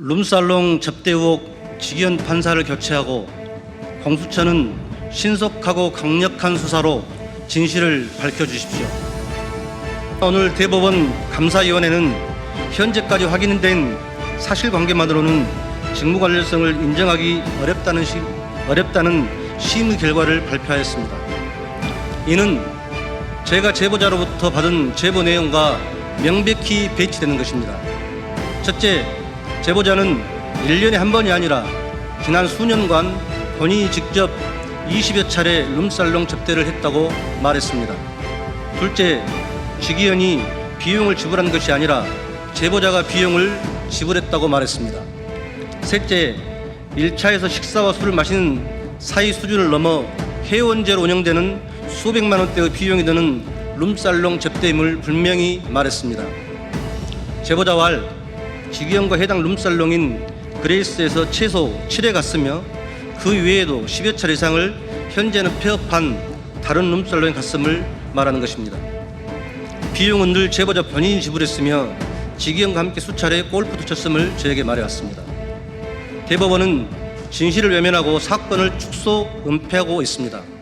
룸살롱 접대 의혹 직위원 판사를 교체하고 공수처는 신속하고 강력한 수사로 진실을 밝혀주십시오. 오늘 대법원 감사위원회는 현재까지 확인된 사실관계만으로는 직무 관련성을 인정하기 어렵다는 시, 어렵다는 심의 결과를 발표하였습니다. 이는 제가 제보자로부터 받은 제보 내용과 명백히 배치되는 것입니다. 첫째, 제보자는 1년에 한 번이 아니라 지난 수년간 본인이 직접 20여 차례 룸살롱 접대를 했다고 말했습니다. 둘째, 직위원이 비용을 지불한 것이 아니라 제보자가 비용을 지불했다고 말했습니다. 셋째, 1차에서 식사와 술을 마시는 사이 수준을 넘어 회원제로 운영되는 수백만 원대의 비용이 드는 룸살롱 접대임을 분명히 말했습니다. 제보자와 알, 직위원과 해당 룸살롱인 그레이스에서 최소 7회 갔으며 그 외에도 10여 차례 이상을 현재는 폐업한 다른 룸살롱에 갔음을 말하는 것입니다. 비용은 늘 제보자 본인이 지불했으며 직위원과 함께 수차례 골프도 쳤음을 저에게 말해왔습니다. 대법원은 진실을 외면하고 사건을 축소 은폐하고 있습니다.